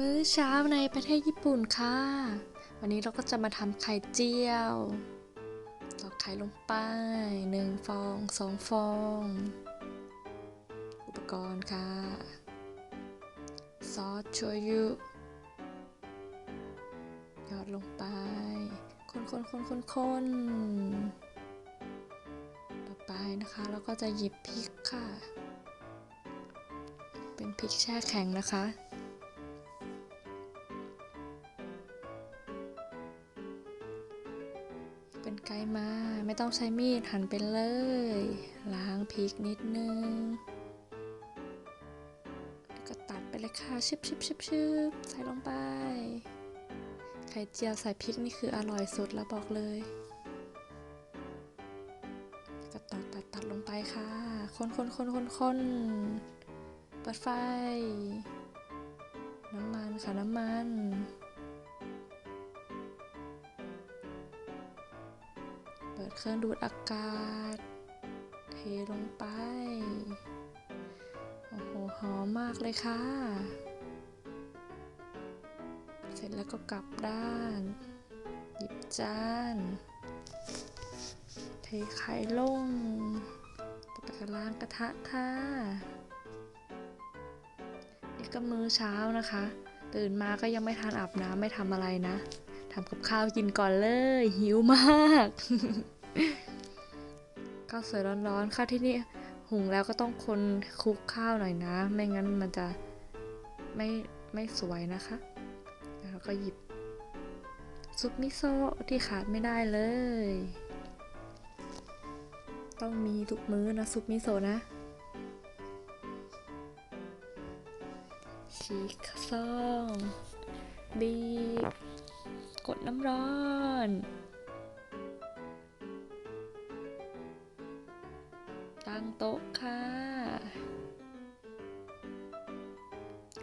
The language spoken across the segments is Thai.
มื้อเช้าในประเทศญี่ปุ่นค่ะ วันนี้เราก็จะมาทำไข่เจียวตอกไข่ลงไปหนึ่งฟองสองฟอง อุปกรณ์ค่ะ ซอสโชยุหยอดลงไป คนคนคนคนคนต่อไปนะคะเราก็จะหยิบพริกค่ะ เป็นพริกแช่แข็งนะคะ เป็นไกด์มา ไม่ต้องใช้มีดหั่นไปเลย ล้างพริกนิดนึง แล้วก็ตัดไปเลยค่ะ ชิบชิบชิบชิบใส่ลงไป ไข่เจียวใส่พริกนี่คืออร่อยสุดแล้วบอกเลยก็ตัดตัดตัดลงไปค่ะ คนคนคนคนคนเปิดไฟ น้ำมันค่ะน้ำมัน เครื่องดูดอากาศ เทลงไป โอ้โห หอมมากเลยค่ะ เสร็จแล้วก็กลับด้าน หยิบจาน เทไข่ลงต่อไปก็ล้างกระทะค่ะ นี่ก็มื้อเช้านะคะ ตื่นมาก็ยังไม่ทานอาบน้ำไม่ทำอะไรนะทำกับข้าวกินก่อนเลย หิวมาก ข้าวสวยร้อนๆข้าวที่นี่หุงแล้วก็ต้องคนคลุกข้าวหน่อยนะ ไม่งั้นมันจะไม่ไม่สวยนะคะแล้วก็หยิบซุปมิโซะที่ขาดไม่ได้เลย ต้องมีทุกมื้อนะซุปมิโซะนะฉีกซองบีบกดน้ำร้อน โต๊ะค่ะ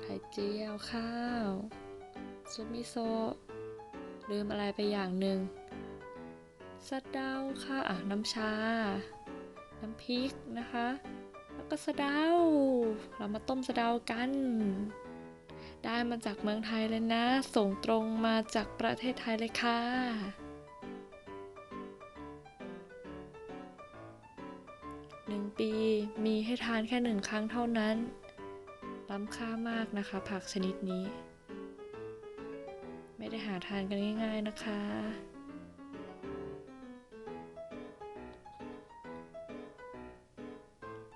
ไข่เจียวข้าว ซุปมิโซะลืมอะไรไปอย่างหนึ่งสะเดาค่ะอะน้ำชา น้ำพริกนะคะ แล้วก็สะเดา เรามาต้มสะเดากัน ได้มาจากเมืองไทยเลยนะ ส่งตรงมาจากประเทศไทยเลยค่ะ ปีมีให้ทานแค่หนึ่งครั้งเท่านั้น ล้ำค่ามากนะคะ ผักชนิดนี้ ไม่ได้หาทานกันง่าย ๆนะคะ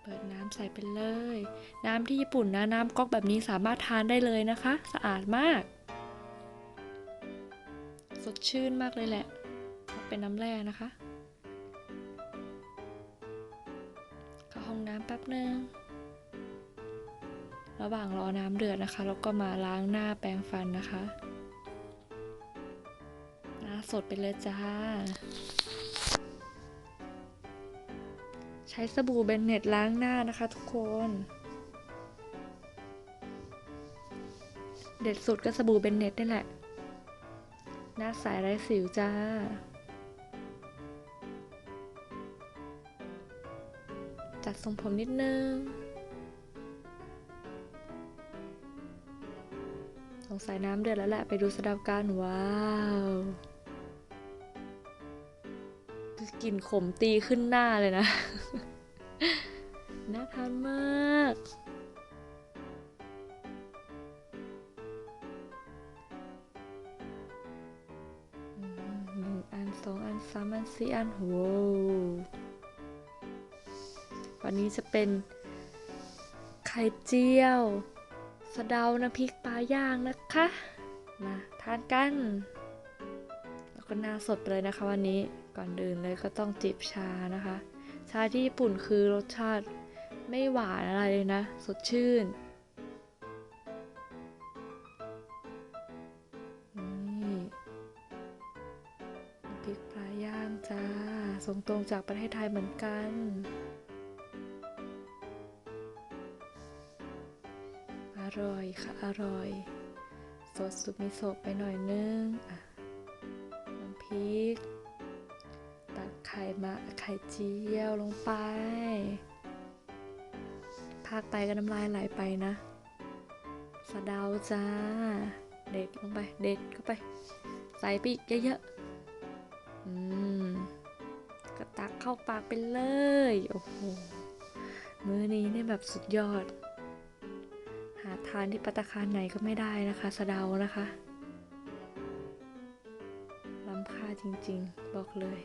เปิดน้ำใส่ไปเลย น้ำที่ญี่ปุ่นนะ น้ำก๊อกแบบนี้สามารถทานได้เลยนะคะ สะอาดมาก สดชื่นมากเลยแหละ เป็นน้ำแร่นะคะ ระหว่างรอน้ำเดือดนะคะ แล้วก็มาล้างหน้าแปรงฟันนะคะหน้าสดไปเลยจ้า ใช้สบู่เบนเน็ตล้างหน้านะคะทุกคน เด็ดสุดก็สบู่เบนเน็ตนี่แหละ หน้าใสไร้สิวจ้าจัดทรงผมนิดนึง งสัยน้ำเดือดแล้วแหละไปดูสดาวกันว้าวกลิ่นขมตีขึ้นหน้าเลยนะ น่าทานมากหนึ่งอันสองอันสามอันสี่อันโหวันนี้จะเป็นไข่เจียว สะเดาน้ำพริกปลาย่างนะคะ มาทานกัน แล้วก็น้าสดเลยนะคะวันนี้ ก่อนดื่นเลยก็ต้องจิบชานะคะ ชาที่ญี่ปุ่นคือรสชาติไม่หวานอะไรเลยนะ สดชื่นนี่น้ำพริกปลาย่างจ้า ส่งตรงจากประเทศไทยเหมือนกัน ร่อยค่ะ อร่อยสดซุปมิโซะไปหน่อยนึงอะน้ำพริก ตักไข่มาไข่เจียวลงไปพากไปก็น้ำลายไหลไปนะ สะเดาจ้า เด็ดลงไป เด็ดเข้าไป ใส่ปีกเยอะๆ อืมกระตักเข้าปากไปเลย โอ้โห มื้อนี้เนี่ยแบบสุดยอดาทานที่ปัตคารไหนก็ไม่ได้นะคะสะเดานะคะล้ำค่าจริงๆ บอกเลย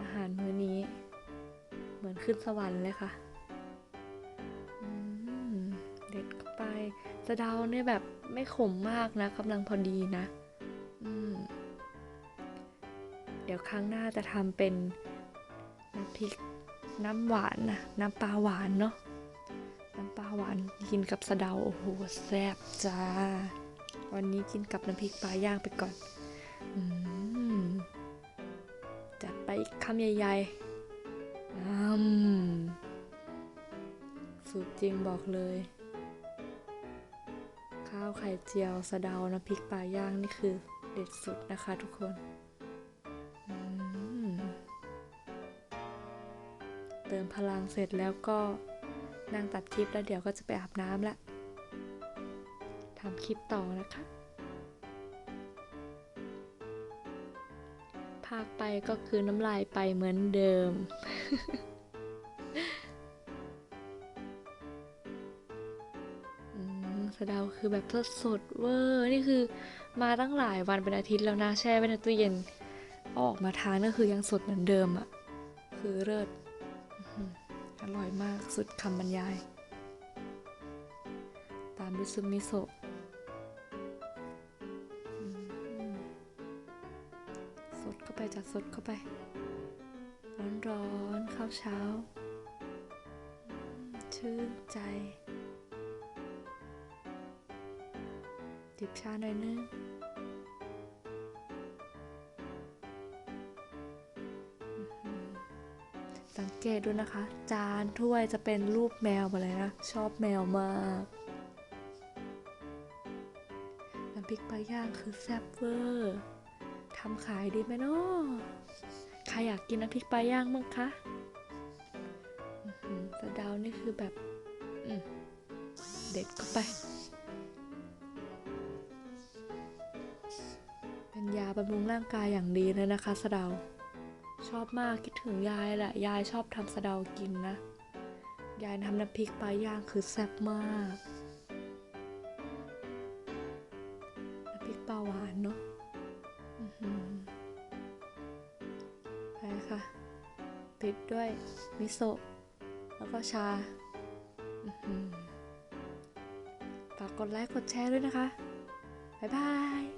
อาหารมื้อนี้ เหมือนขึ้นสวรรค์เลยค่ะเด็ดเข้าไปสะเดาเนี่ยแบบไม่ขมมากนะกำลังพอดีนะเดี๋ยวครั้งหน้าจะทำเป็นน้ำพริกน้ำหวานนะน้ำปลาหวานเนาะ ปลาหวานกินกับสะเดาโอ้โหแซ่บจ้า วันนี้กินกับน้ำพริกปลาย่างไปก่อนอจัดไปอีกคำใหญ่ๆอืมสุดจริงบอกเลย ข้าวไข่เจียวสะเดาน้ำพริกปลาย่างนี่คือเด็ดสุดนะคะทุกคนเติมพลังเสร็จแล้วก็ นั่งตัดคลิปแล้วเดี๋ยวก็จะไปอาบน้ำละทำคลิปต่อนะคะภาคไปก็คือน้ำลายไปเหมือนเดิม สะเดาคือแบบสดๆเวอร์ นี่คือมาตั้งหลายวันเป็นอาทิตย์แล้วนะ แช่ไว้ในตู้เย็น ออกมาทานก็คือยังสดเหมือนเดิมอะ่ะ คือเลิศ อร่อยมากสุดคำบรรยาย ตามด้วยซุปมิโซะสดเข้าไปจัดสดเข้าไป ร้อนๆข้าวเช้า ชื่นใจจิบชาหน่อยนึง สังเกตดูนะคะ จานถ้วยจะเป็นรูปแมวมาเลยนะ ชอบแมวมากน้ำพริกปลาย่างคือแซ่บเวอร์ทำขายดีไหมเนาะใครอยากกินน้ำพริกปลาย่างบ้งคะสะดาวนี่คือแบบเด็ดเข้าไป เป็นยาบำรุงร่างกายอย่างดีเลยนะคะสะดา ชอบมากคิดถึงยายแหละ ยายชอบทำสะเดากินนะ ยายทำน้ำพริกปลาย่างคือแซ่บมากน้ำพริกปลาหวานเนาะไปค่ะปิดด้วยมิโซะแล้วก็ชาฝากกดไลค์กดแชร์ด้วยนะคะ บ๊ายบาย